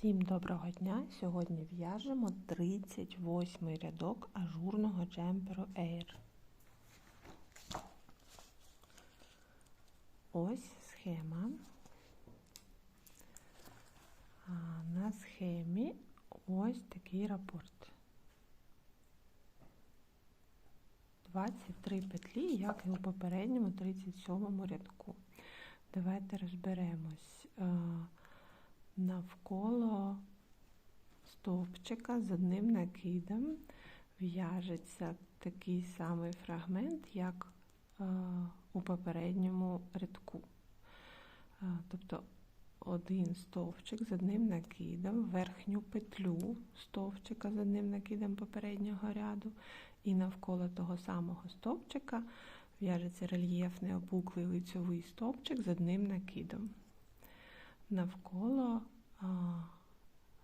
Всім доброго дня! Сьогодні в'яжемо 38 рядок ажурного джемперу Air. Ось схема. А на схемі ось такий рапорт. 23 петлі, як і у попередньому 37 рядку. Давайте розберемось навколо стовпчика з одним накидом в'яжеться такий самий фрагмент, як е, у попередньому рядку. Е, тобто один стовпчик з одним накидом, верхню петлю стовпчика з одним накидом попереднього ряду, і навколо того самого стовпчика в'яжеться рельєфний опуклий лицьовий стовпчик з одним накидом навколо а,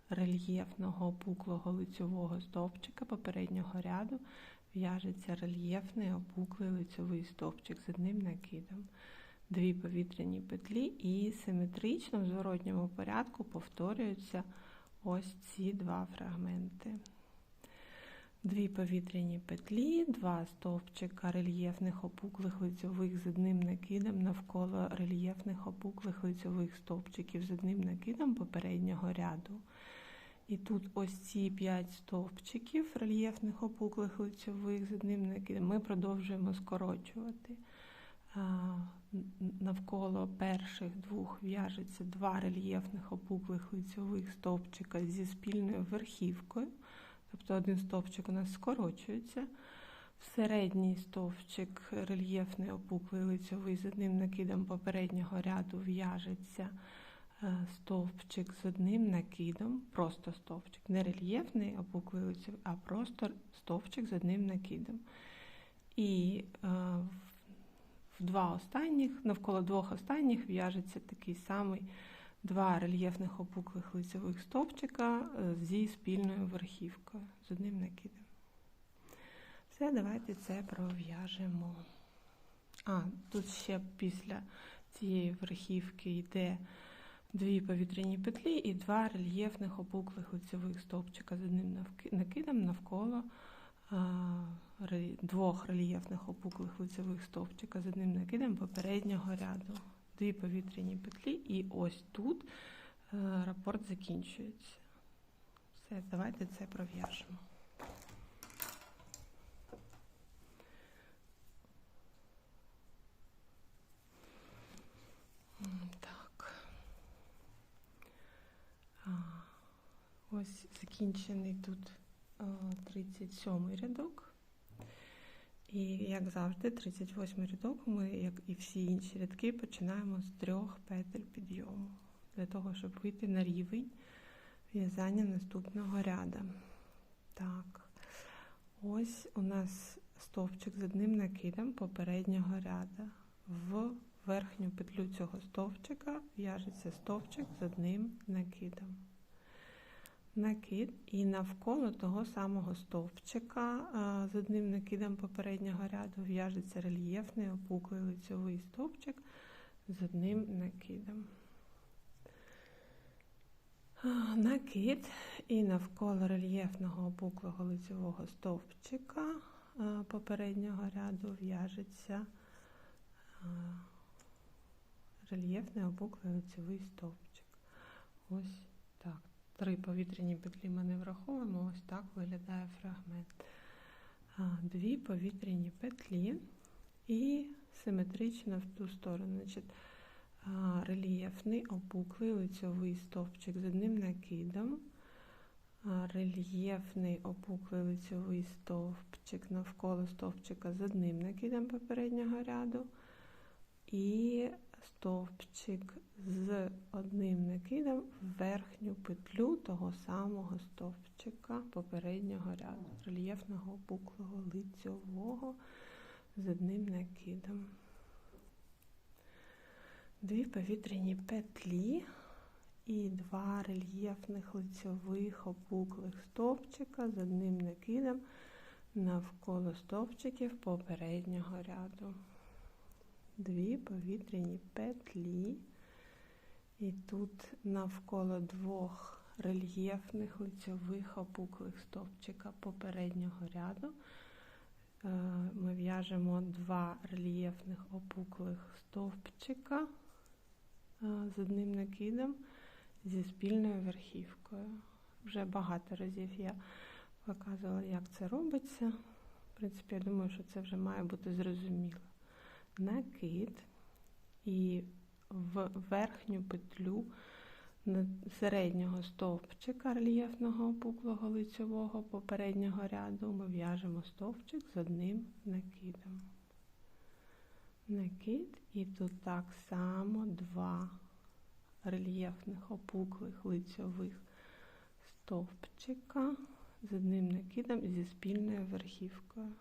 рельєфного опуклого лицьового стовпчика попереднього ряду в'яжеться рельєфний опуклий лицьовий стовпчик з одним накидом. Дві повітряні петлі і симетрично в зворотньому порядку повторюються ось ці два фрагменти дві повітряні петлі, два стовпчика рельєфних опуклих лицьових з одним накидом навколо рельєфних опуклих лицьових стовпчиків з одним накидом попереднього ряду. І тут ось ці 5 стовпчиків рельєфних опуклих лицьових з одним накидом ми продовжуємо скорочувати. Навколо перших двох в'яжеться два рельєфних опуклих лицьових стовпчика зі спільною верхівкою. Тобто один стовпчик у нас скорочується. В середній стовпчик рельєфний опуклий лицьовий з одним накидом попереднього ряду в'яжеться е, стовпчик з одним накидом, просто стовпчик, не рельєфний опуклий лицьовий, а просто стовпчик з одним накидом. І е, в два останніх, навколо двох останніх в'яжеться такий самий два рельєфних опуклих лицевих стовпчика е, зі спільною верхівкою, з одним накидом. Все, давайте це пров'яжемо. А, тут ще після цієї верхівки йде дві повітряні петлі і два рельєфних опуклих лицевих стовпчика з одним накидом навколо двох рельєфних опуклих лицевих стовпчика з одним накидом попереднього ряду дві повітряні петлі, і ось тут е, рапорт закінчується. Все, давайте це пров'яжемо. Так. Ось закінчений тут 37 е, рядок. І, як завжди, 38 рядок ми, як і всі інші рядки, починаємо з трьох петель підйому, для того, щоб вийти на рівень в'язання наступного ряду. Так, ось у нас стовпчик з одним накидом попереднього ряду. В верхню петлю цього стовпчика в'яжеться стовпчик з одним накидом накид і навколо того самого стовпчика з одним накидом попереднього ряду в'яжеться рельєфний опуклий лицьовий стовпчик з одним накидом. Накид і навколо рельєфного опуклого лицьового стовпчика попереднього ряду в'яжеться рельєфний опуклий лицьовий стовпчик. Ось. Три повітряні петлі ми не враховуємо, ось так виглядає фрагмент. Дві повітряні петлі і симетрично в ту сторону. Значить, Рельєфний опуклий лицьовий стовпчик з одним накидом, рельєфний опуклий лицьовий стовпчик навколо стовпчика з одним накидом попереднього ряду. І стовпчик з одним накидом в верхню петлю того самого стовпчика попереднього ряду, рельєфного опуклого лицьового з одним накидом. Дві повітряні петлі і два рельєфних лицьових опуклих стовпчика з одним накидом навколо стовпчиків попереднього ряду дві повітряні петлі, і тут навколо двох рельєфних лицьових опуклих стовпчика попереднього ряду. Е, Ми в'яжемо два рельєфних опуклих стовпчика е, з одним накидом зі спільною верхівкою. Вже багато разів я показувала, як це робиться. В принципі, я думаю, що це вже має бути зрозуміло. Накид і в верхню петлю середнього стовпчика рельєфного опуклого лицьового попереднього ряду ми в'яжемо стовпчик з одним накидом. Накид, і тут так само два рельєфних опуклих лицьових стовпчика з одним накидом зі спільною верхівкою.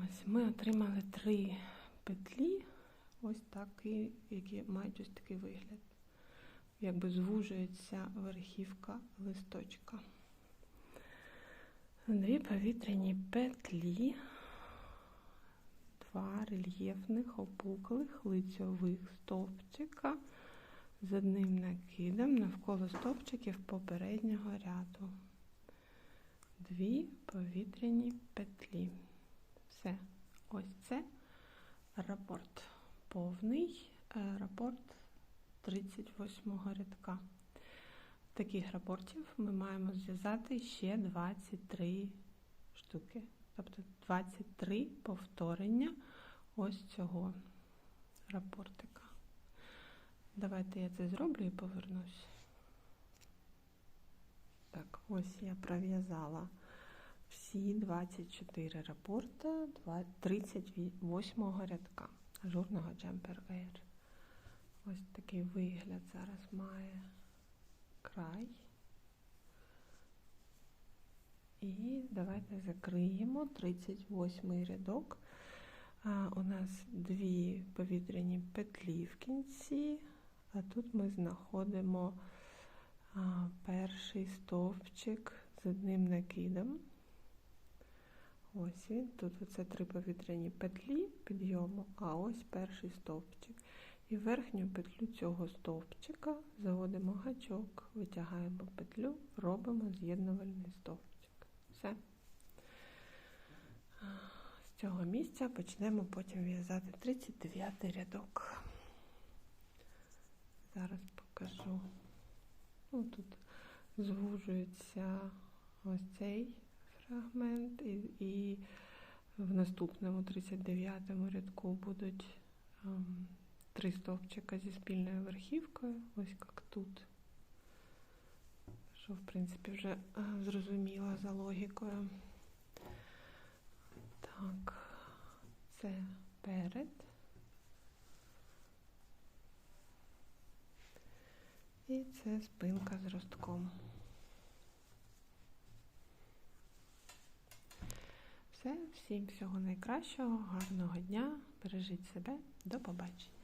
Ось ми отримали три петлі, ось такі, які мають ось такий вигляд. Якби звужується верхівка листочка. Дві повітряні петлі, два рельєфних опуклих лицьових стовпчика з одним накидом навколо стовпчиків попереднього ряду. Дві повітряні петлі. Все. Ось це рапорт повний, е, рапорт 38 рядка. Таких рапортів ми маємо зв'язати ще 23 штуки. Тобто 23 повторення ось цього рапортика. Давайте я це зроблю і повернусь. Так, ось я пров'язала всі 24 рапорта 38 рядка ажурного Jumper Air. Ось такий вигляд зараз має край. І давайте закриємо 38 рядок. У нас дві повітряні петлі в кінці, а тут ми знаходимо перший стовпчик з одним накидом. Ось він. Тут оце три повітряні петлі підйому, а ось перший стовпчик. І верхню петлю цього стовпчика заводимо гачок, витягаємо петлю, робимо з'єднувальний стовпчик. Все. З цього місця почнемо потім в'язати 39 рядок. Зараз покажу. Ну, тут звужується ось цей фрагмент, і, і в наступному 39-му рядку будуть ем, три стовпчика зі спільною верхівкою, ось як тут. Що, в принципі, вже е, зрозуміло за логікою. Так, це перед. І це спинка з ростком. Все, всім всього найкращого, гарного дня, бережіть себе, до побачення.